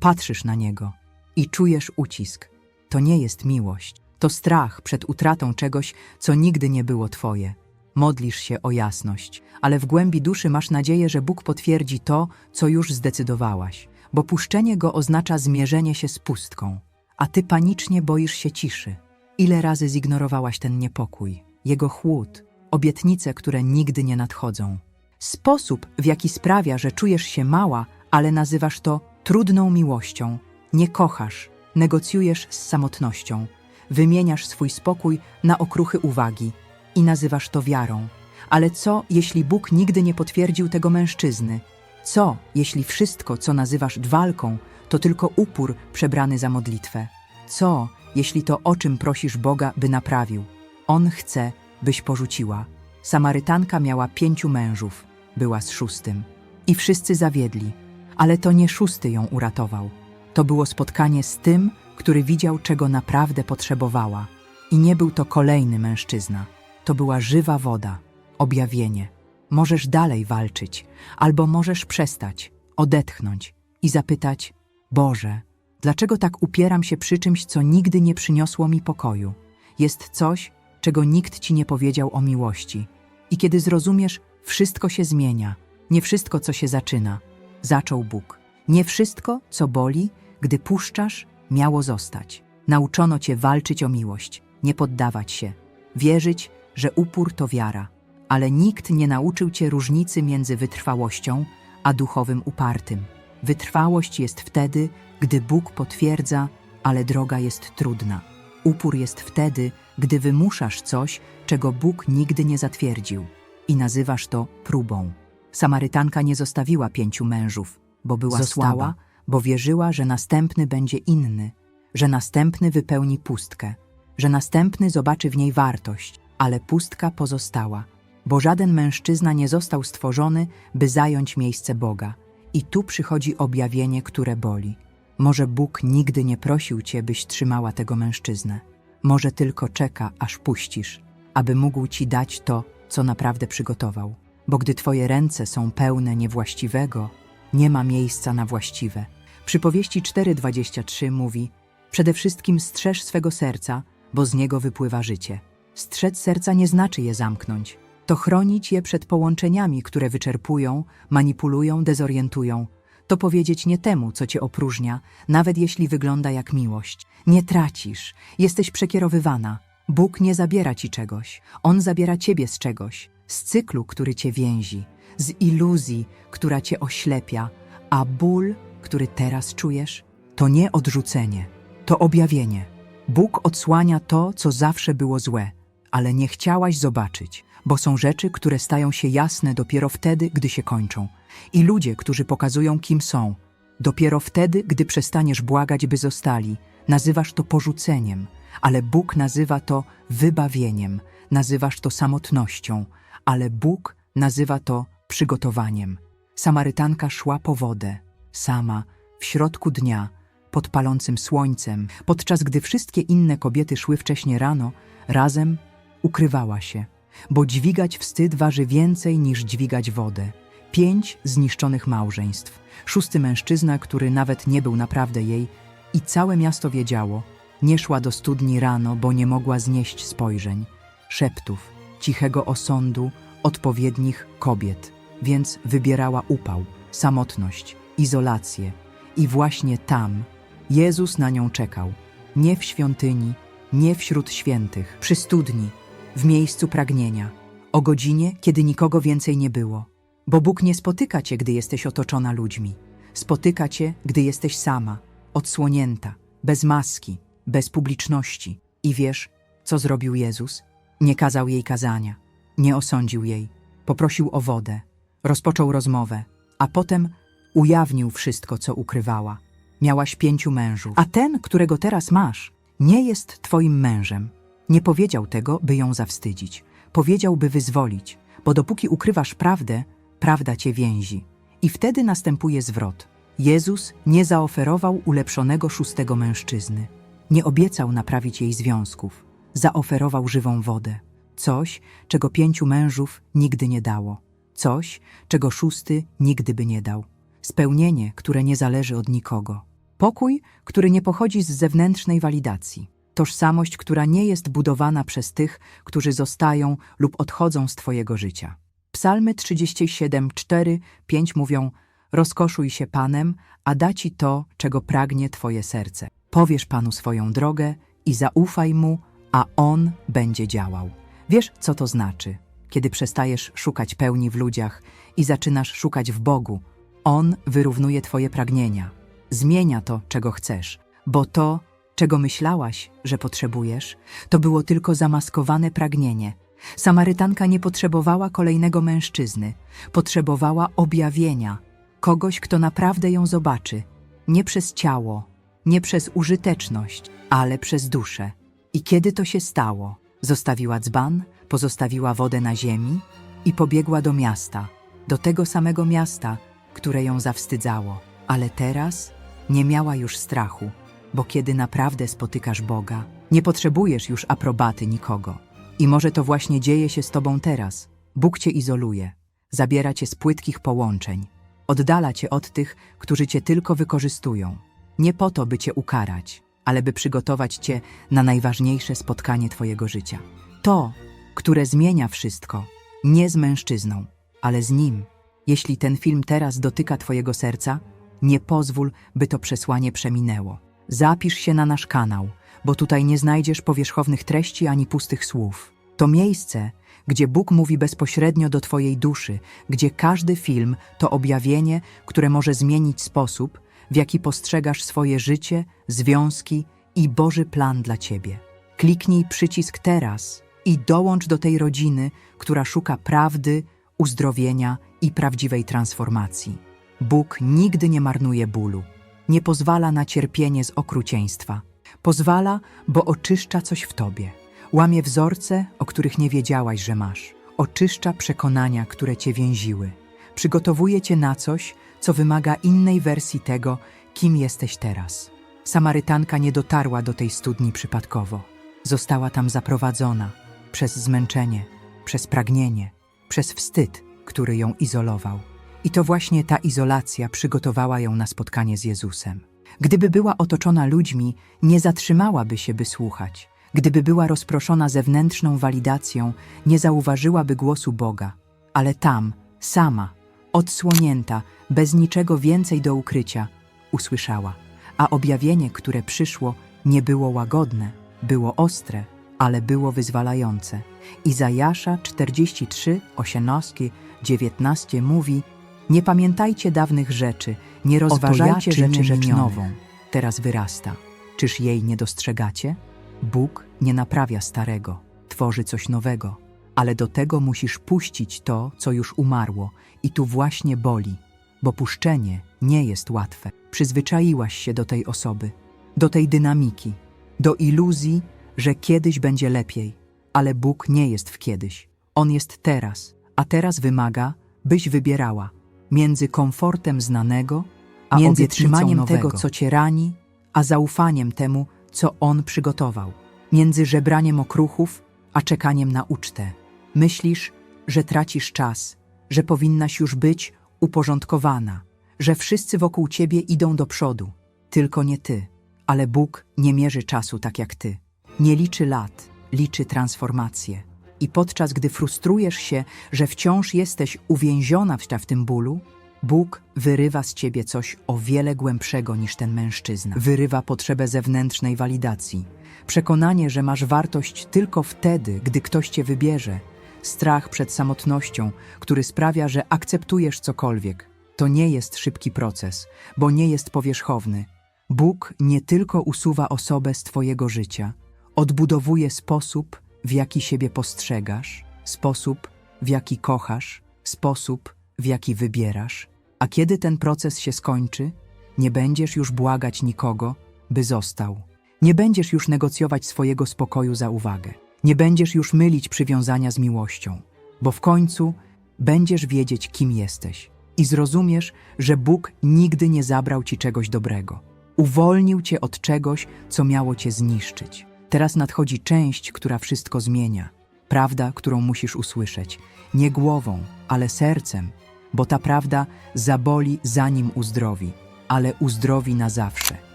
Patrzysz na niego i czujesz ucisk. To nie jest miłość, to strach przed utratą czegoś, co nigdy nie było twoje. Modlisz się o jasność, ale w głębi duszy masz nadzieję, że Bóg potwierdzi to, co już zdecydowałaś, bo puszczenie go oznacza zmierzenie się z pustką, a ty panicznie boisz się ciszy. Ile razy zignorowałaś ten niepokój, jego chłód, obietnice, które nigdy nie nadchodzą. Sposób, w jaki sprawia, że czujesz się mała, ale nazywasz to trudną miłością. Nie kochasz, negocjujesz z samotnością, wymieniasz swój spokój na okruchy uwagi i nazywasz to wiarą. Ale co, jeśli Bóg nigdy nie potwierdził tego mężczyzny? Co, jeśli wszystko, co nazywasz walką, to tylko upór przebrany za modlitwę? Co, jeśli to, o czym prosisz Boga, by naprawił? On chce, byś porzuciła. Samarytanka miała pięciu mężów, była z szóstym. I wszyscy zawiedli, ale to nie szósty ją uratował. To było spotkanie z tym, który widział, czego naprawdę potrzebowała. I nie był to kolejny mężczyzna. To była żywa woda, objawienie. Możesz dalej walczyć, albo możesz przestać, odetchnąć i zapytać: Boże, dlaczego tak upieram się przy czymś, co nigdy nie przyniosło mi pokoju? Jest coś, czego nikt ci nie powiedział o miłości. I kiedy zrozumiesz, wszystko się zmienia, nie wszystko, co się zaczyna, zaczął Bóg. Nie wszystko, co boli, gdy puszczasz, miało zostać. Nauczono cię walczyć o miłość, nie poddawać się, wierzyć, że upór to wiara. Ale nikt nie nauczył cię różnicy między wytrwałością a duchowym upartym. Wytrwałość jest wtedy, gdy Bóg potwierdza, ale droga jest trudna. Upór jest wtedy, gdy wymuszasz coś, czego Bóg nigdy nie zatwierdził i nazywasz to próbą. Samarytanka nie zostawiła pięciu mężów, bo była Została. słaba, bo wierzyła, że następny będzie inny, że następny wypełni pustkę, że następny zobaczy w niej wartość, ale pustka pozostała, bo żaden mężczyzna nie został stworzony, by zająć miejsce Boga. I tu przychodzi objawienie, które boli. Może Bóg nigdy nie prosił cię, byś trzymała tego mężczyznę. Może tylko czeka, aż puścisz, aby mógł ci dać to, co naprawdę przygotował. Bo gdy twoje ręce są pełne niewłaściwego, nie ma miejsca na właściwe. Przypowieści 4:23 mówi: Przede wszystkim strzeż swego serca, bo z niego wypływa życie. Strzec serca nie znaczy je zamknąć. To chronić je przed połączeniami, które wyczerpują, manipulują, dezorientują. To powiedzieć nie temu, co cię opróżnia, nawet jeśli wygląda jak miłość. Nie tracisz, jesteś przekierowywana. Bóg nie zabiera ci czegoś, On zabiera ciebie z czegoś, z cyklu, który cię więzi, z iluzji, która cię oślepia, a ból, który teraz czujesz, to nie odrzucenie, to objawienie. Bóg odsłania to, co zawsze było złe, ale nie chciałaś zobaczyć, bo są rzeczy, które stają się jasne dopiero wtedy, gdy się kończą. I ludzie, którzy pokazują, kim są, dopiero wtedy, gdy przestaniesz błagać, by zostali, nazywasz to porzuceniem, ale Bóg nazywa to wybawieniem, nazywasz to samotnością, ale Bóg nazywa to przygotowaniem. Samarytanka szła po wodę, sama, w środku dnia, pod palącym słońcem, podczas gdy wszystkie inne kobiety szły wcześnie rano, razem ukrywała się, bo dźwigać wstyd waży więcej niż dźwigać wodę. Pięć zniszczonych małżeństw, szósty mężczyzna, który nawet nie był naprawdę jej, i całe miasto wiedziało, nie szła do studni rano, bo nie mogła znieść spojrzeń, szeptów, cichego osądu, odpowiednich kobiet, więc wybierała upał, samotność, izolację. I właśnie tam Jezus na nią czekał. Nie w świątyni, nie wśród świętych, przy studni, w miejscu pragnienia, o godzinie, kiedy nikogo więcej nie było. Bo Bóg nie spotyka cię, gdy jesteś otoczona ludźmi. Spotyka cię, gdy jesteś sama, odsłonięta, bez maski, bez publiczności. I wiesz, co zrobił Jezus? Nie kazał jej kazania, nie osądził jej, poprosił o wodę, rozpoczął rozmowę, a potem ujawnił wszystko, co ukrywała. Miałaś pięciu mężów, a ten, którego teraz masz, nie jest twoim mężem. Nie powiedział tego, by ją zawstydzić. Powiedział, by wyzwolić, bo dopóki ukrywasz prawdę, prawda cię więzi. I wtedy następuje zwrot. Jezus nie zaoferował ulepszonego szóstego mężczyzny. Nie obiecał naprawić jej związków. Zaoferował żywą wodę. Coś, czego pięciu mężów nigdy nie dało. Coś, czego szósty nigdy by nie dał. Spełnienie, które nie zależy od nikogo. Pokój, który nie pochodzi z zewnętrznej walidacji. Tożsamość, która nie jest budowana przez tych, którzy zostają lub odchodzą z Twojego życia. Psalmy 37, 4, 5 mówią: Rozkoszuj się Panem, a da Ci to, czego pragnie Twoje serce. Powiesz Panu swoją drogę i zaufaj Mu, a On będzie działał. Wiesz, co to znaczy? Kiedy przestajesz szukać pełni w ludziach i zaczynasz szukać w Bogu, On wyrównuje Twoje pragnienia. Zmienia to, czego chcesz, bo to, czego myślałaś, że potrzebujesz, to było tylko zamaskowane pragnienie. Samarytanka nie potrzebowała kolejnego mężczyzny, potrzebowała objawienia, kogoś, kto naprawdę ją zobaczy, nie przez ciało, nie przez użyteczność, ale przez duszę. I kiedy to się stało, zostawiła dzban, pozostawiła wodę na ziemi i pobiegła do miasta, do tego samego miasta, które ją zawstydzało. Ale teraz nie miała już strachu, bo kiedy naprawdę spotykasz Boga, nie potrzebujesz już aprobaty nikogo. I może to właśnie dzieje się z tobą teraz. Bóg cię izoluje, zabiera cię z płytkich połączeń, oddala cię od tych, którzy cię tylko wykorzystują. Nie po to, by cię ukarać, ale by przygotować cię na najważniejsze spotkanie twojego życia. To, które zmienia wszystko, nie z mężczyzną, ale z nim. Jeśli ten film teraz dotyka twojego serca, nie pozwól, by to przesłanie przeminęło. Zapisz się na nasz kanał, bo tutaj nie znajdziesz powierzchownych treści ani pustych słów. To miejsce, gdzie Bóg mówi bezpośrednio do Twojej duszy, gdzie każdy film to objawienie, które może zmienić sposób, w jaki postrzegasz swoje życie, związki i Boży plan dla Ciebie. Kliknij przycisk teraz i dołącz do tej rodziny, która szuka prawdy, uzdrowienia i prawdziwej transformacji. Bóg nigdy nie marnuje bólu, nie pozwala na cierpienie z okrucieństwa. Pozwala, bo oczyszcza coś w tobie. Łamie wzorce, o których nie wiedziałaś, że masz. Oczyszcza przekonania, które cię więziły. Przygotowuje cię na coś, co wymaga innej wersji tego, kim jesteś teraz. Samarytanka nie dotarła do tej studni przypadkowo. Została tam zaprowadzona przez zmęczenie, przez pragnienie, przez wstyd, który ją izolował. I to właśnie ta izolacja przygotowała ją na spotkanie z Jezusem. Gdyby była otoczona ludźmi, nie zatrzymałaby się, by słuchać. Gdyby była rozproszona zewnętrzną walidacją, nie zauważyłaby głosu Boga. Ale tam, sama, odsłonięta, bez niczego więcej do ukrycia, usłyszała. A objawienie, które przyszło, nie było łagodne, było ostre, ale było wyzwalające. Izajasza 43, 18, 19 mówi Nie pamiętajcie dawnych rzeczy, nie rozważajcie czynię rzeczy rzecz nową. Teraz wyrasta. Czyż jej nie dostrzegacie? Bóg nie naprawia starego, tworzy coś nowego, ale do tego musisz puścić to, co już umarło, i tu właśnie boli, bo puszczenie nie jest łatwe. Przyzwyczaiłaś się do tej osoby, do tej dynamiki, do iluzji, że kiedyś będzie lepiej, ale Bóg nie jest w kiedyś. On jest teraz, a teraz wymaga, byś wybierała między komfortem znanego, a Między trzymaniem tego, co cię rani, a zaufaniem temu, co On przygotował, między żebraniem okruchów, a czekaniem na ucztę. Myślisz, że tracisz czas, że powinnaś już być uporządkowana, że wszyscy wokół ciebie idą do przodu, tylko nie ty. Ale Bóg nie mierzy czasu tak jak ty. Nie liczy lat, liczy transformację. I podczas gdy frustrujesz się, że wciąż jesteś uwięziona w tym bólu, Bóg wyrywa z ciebie coś o wiele głębszego niż ten mężczyzna. Wyrywa potrzebę zewnętrznej walidacji, przekonanie, że masz wartość tylko wtedy, gdy ktoś cię wybierze, strach przed samotnością, który sprawia, że akceptujesz cokolwiek. To nie jest szybki proces, bo nie jest powierzchowny. Bóg nie tylko usuwa osobę z twojego życia, odbudowuje sposób, w jaki siebie postrzegasz, sposób, w jaki kochasz, sposób, w jaki wybierasz. A kiedy ten proces się skończy, nie będziesz już błagać nikogo, by został. Nie będziesz już negocjować swojego spokoju za uwagę. Nie będziesz już mylić przywiązania z miłością, bo w końcu będziesz wiedzieć, kim jesteś i zrozumiesz, że Bóg nigdy nie zabrał ci czegoś dobrego. Uwolnił cię od czegoś, co miało cię zniszczyć. Teraz nadchodzi część, która wszystko zmienia. Prawda, którą musisz usłyszeć. Nie głową, ale sercem, bo ta prawda zaboli zanim uzdrowi, ale uzdrowi na zawsze.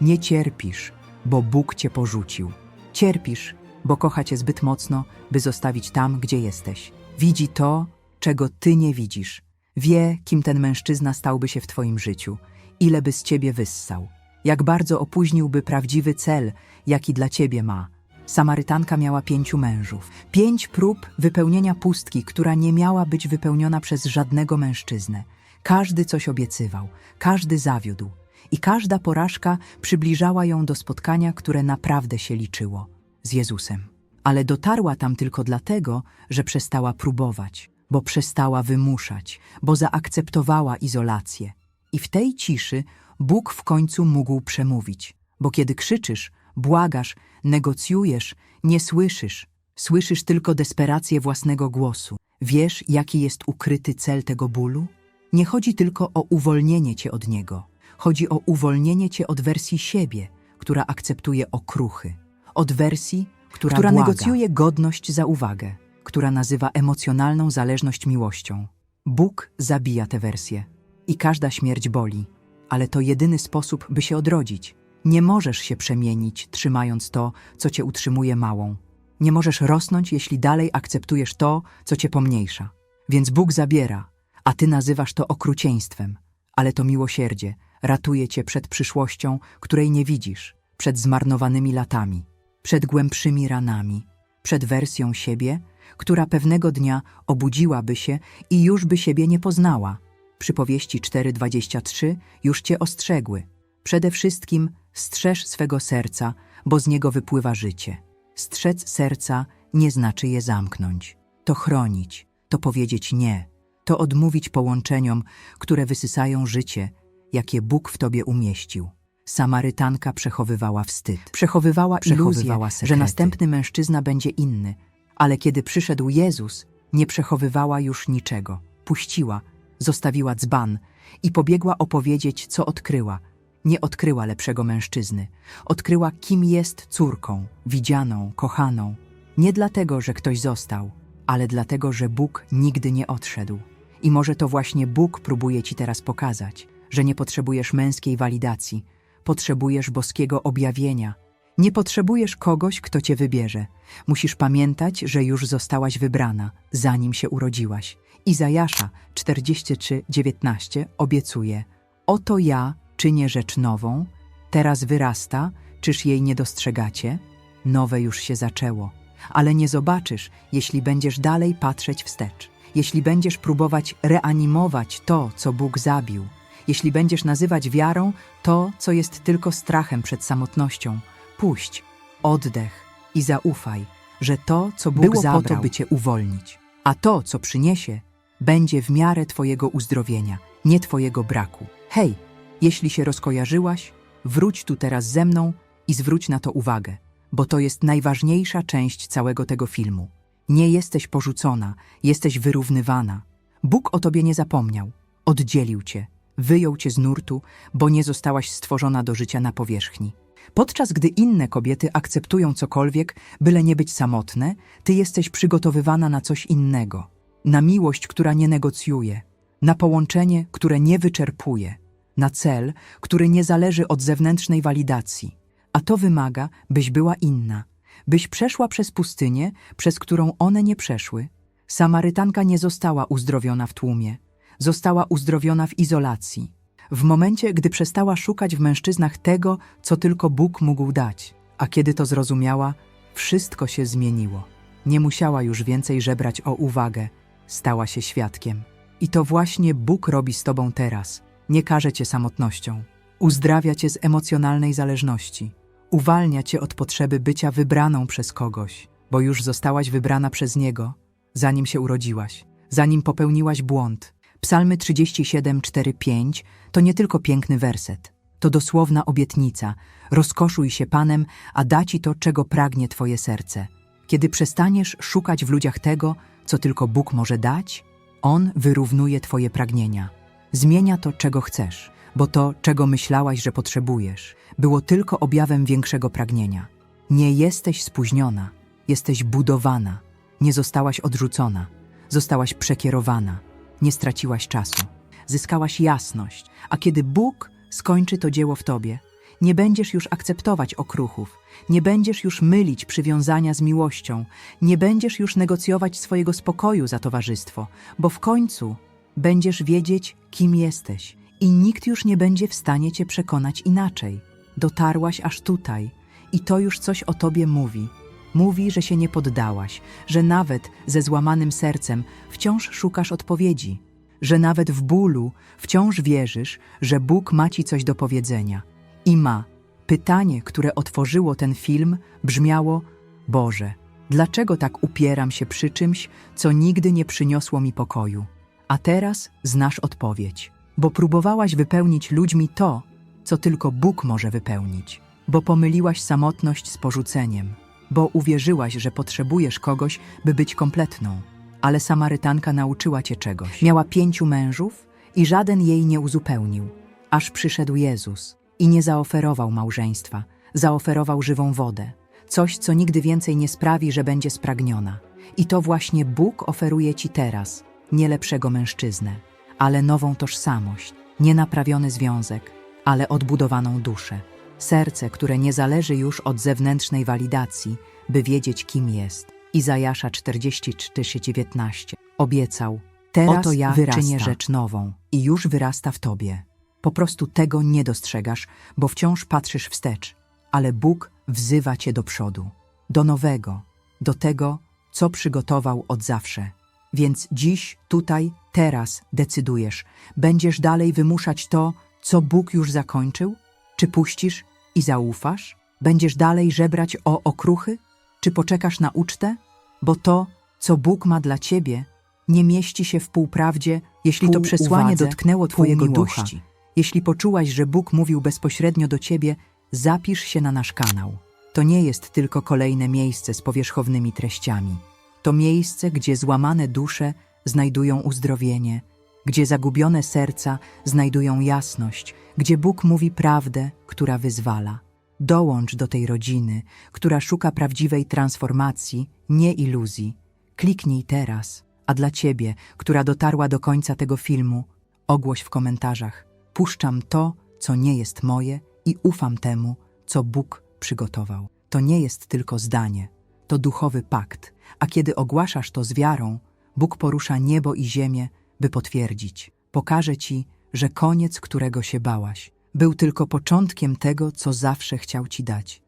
Nie cierpisz, bo Bóg cię porzucił. Cierpisz, bo kocha cię zbyt mocno, by zostawić tam, gdzie jesteś. Widzi to, czego ty nie widzisz. Wie, kim ten mężczyzna stałby się w twoim życiu, ile by z ciebie wyssał, jak bardzo opóźniłby prawdziwy cel, jaki dla ciebie ma. Samarytanka miała pięciu mężów, pięć prób wypełnienia pustki, która nie miała być wypełniona przez żadnego mężczyznę. Każdy coś obiecywał, każdy zawiódł i każda porażka przybliżała ją do spotkania, które naprawdę się liczyło z Jezusem. Ale dotarła tam tylko dlatego, że przestała próbować, bo przestała wymuszać, bo zaakceptowała izolację. I w tej ciszy Bóg w końcu mógł przemówić, bo kiedy krzyczysz, błagasz, negocjujesz, nie słyszysz. Słyszysz tylko desperację własnego głosu. Wiesz, jaki jest ukryty cel tego bólu? Nie chodzi tylko o uwolnienie cię od niego. Chodzi o uwolnienie cię od wersji siebie, która akceptuje okruchy. Od wersji, która, Która błaga, negocjuje godność za uwagę, która nazywa emocjonalną zależność miłością. Bóg zabija tę wersję. I każda śmierć boli. Ale to jedyny sposób, by się odrodzić. Nie możesz się przemienić, trzymając to, co cię utrzymuje małą. Nie możesz rosnąć, jeśli dalej akceptujesz to, co cię pomniejsza. Więc Bóg zabiera, a ty nazywasz to okrucieństwem. Ale to miłosierdzie ratuje cię przed przyszłością, której nie widzisz, przed zmarnowanymi latami, przed głębszymi ranami, przed wersją siebie, która pewnego dnia obudziłaby się i już by siebie nie poznała. Przypowieści 4:23 już cię ostrzegły. Przede wszystkim strzeż swego serca, bo z niego wypływa życie. Strzec serca nie znaczy je zamknąć. To chronić, to powiedzieć nie, to odmówić połączeniom, które wysysają życie, jakie Bóg w tobie umieścił. Samarytanka przechowywała wstyd. Przechowywała, Przechowywała iluzję, że następny mężczyzna będzie inny, ale kiedy przyszedł Jezus, nie przechowywała już niczego. Puściła, zostawiła dzban i pobiegła opowiedzieć, co odkryła. Nie odkryła lepszego mężczyzny. Odkryła, kim jest córką, widzianą, kochaną. Nie dlatego, że ktoś został, ale dlatego, że Bóg nigdy nie odszedł. I może to właśnie Bóg próbuje ci teraz pokazać, że nie potrzebujesz męskiej walidacji, potrzebujesz boskiego objawienia. Nie potrzebujesz kogoś, kto cię wybierze. Musisz pamiętać, że już zostałaś wybrana, zanim się urodziłaś. Izajasza 43:19 obiecuje: Oto ja czynię rzecz nową, teraz wyrasta, czyż jej nie dostrzegacie? Nowe już się zaczęło, ale nie zobaczysz, jeśli będziesz dalej patrzeć wstecz. Jeśli będziesz próbować reanimować to, co Bóg zabił, jeśli będziesz nazywać wiarą to, co jest tylko strachem przed samotnością, puść, oddech i zaufaj, że to, co Bóg Było po zabrał, to, by cię uwolnić, a to, co przyniesie, będzie w miarę Twojego uzdrowienia, nie Twojego braku. Hej, jeśli się rozkojarzyłaś, wróć tu teraz ze mną i zwróć na to uwagę, bo to jest najważniejsza część całego tego filmu. Nie jesteś porzucona, jesteś wyrównywana. Bóg o tobie nie zapomniał, oddzielił cię, wyjął cię z nurtu, bo nie zostałaś stworzona do życia na powierzchni. Podczas gdy inne kobiety akceptują cokolwiek, byle nie być samotne, ty jesteś przygotowywana na coś innego. Na miłość, która nie negocjuje, na połączenie, które nie wyczerpuje, na cel, który nie zależy od zewnętrznej walidacji. A to wymaga, byś była inna, byś przeszła przez pustynię, przez którą one nie przeszły. Samarytanka nie została uzdrowiona w tłumie, została uzdrowiona w izolacji. W momencie, gdy przestała szukać w mężczyznach tego, co tylko Bóg mógł dać, a kiedy to zrozumiała, wszystko się zmieniło. Nie musiała już więcej żebrać o uwagę, stała się świadkiem. I to właśnie Bóg robi z tobą teraz. Nie karze cię samotnością, uzdrawia cię z emocjonalnej zależności, uwalnia cię od potrzeby bycia wybraną przez kogoś, bo już zostałaś wybrana przez Niego, zanim się urodziłaś, zanim popełniłaś błąd. Psalmy 37, 4, 5 to nie tylko piękny werset, to dosłowna obietnica. Rozkoszuj się Panem, a da ci to, czego pragnie Twoje serce. Kiedy przestaniesz szukać w ludziach tego, co tylko Bóg może dać, On wyrównuje Twoje pragnienia. Zmienia to, czego chcesz, bo to, czego myślałaś, że potrzebujesz, było tylko objawem większego pragnienia. Nie jesteś spóźniona, jesteś budowana, nie zostałaś odrzucona, zostałaś przekierowana, nie straciłaś czasu, zyskałaś jasność, a kiedy Bóg skończy to dzieło w tobie, Nie będziesz już akceptować okruchów, nie będziesz już mylić przywiązania z miłością, nie będziesz już negocjować swojego spokoju za towarzystwo, bo w końcu będziesz wiedzieć, kim jesteś i nikt już nie będzie w stanie cię przekonać inaczej. Dotarłaś aż tutaj i to już coś o tobie mówi. Mówi, że się nie poddałaś, że nawet ze złamanym sercem wciąż szukasz odpowiedzi, że nawet w bólu wciąż wierzysz, że Bóg ma ci coś do powiedzenia. I ma. Pytanie, które otworzyło ten film, brzmiało: Boże, dlaczego tak upieram się przy czymś, co nigdy nie przyniosło mi pokoju? A teraz znasz odpowiedź, bo próbowałaś wypełnić ludźmi to, co tylko Bóg może wypełnić, bo pomyliłaś samotność z porzuceniem, bo uwierzyłaś, że potrzebujesz kogoś, by być kompletną. Ale Samarytanka nauczyła cię czegoś. Miała pięciu mężów i żaden jej nie uzupełnił, aż przyszedł Jezus i nie zaoferował małżeństwa, zaoferował żywą wodę, coś, co nigdy więcej nie sprawi, że będzie spragniona. I to właśnie Bóg oferuje ci teraz, nie lepszego mężczyznę, ale nową tożsamość, nie naprawiony związek, ale odbudowaną duszę. Serce, które nie zależy już od zewnętrznej walidacji, by wiedzieć, kim jest. Izajasza 44:19 obiecał: Teraz Oto ja czynię czynię rzecz nową i już wyrasta w tobie. Po prostu tego nie dostrzegasz, bo wciąż patrzysz wstecz, ale Bóg wzywa cię do przodu, do nowego, do tego, co przygotował od zawsze. Więc dziś, tutaj, teraz decydujesz, będziesz dalej wymuszać to, co Bóg już zakończył? Czy puścisz i zaufasz? Będziesz dalej żebrać o okruchy? Czy poczekasz na ucztę? Bo to, co Bóg ma dla ciebie, nie mieści się w półprawdzie, jeśli to Pół przesłanie uwadze, dotknęło twojego ducha. miłości. Jeśli poczułaś, że Bóg mówił bezpośrednio do ciebie, zapisz się na nasz kanał. To nie jest tylko kolejne miejsce z powierzchownymi treściami. To miejsce, gdzie złamane dusze znajdują uzdrowienie, gdzie zagubione serca znajdują jasność, gdzie Bóg mówi prawdę, która wyzwala. Dołącz do tej rodziny, która szuka prawdziwej transformacji, nie iluzji. Kliknij teraz, a dla ciebie, która dotarła do końca tego filmu, ogłoś w komentarzach: Puszczam to, co nie jest moje i ufam temu, co Bóg przygotował. To nie jest tylko zdanie, to duchowy pakt, a kiedy ogłaszasz to z wiarą, Bóg porusza niebo i ziemię, by potwierdzić. Pokaże ci, że koniec, którego się bałaś, był tylko początkiem tego, co zawsze chciał ci dać.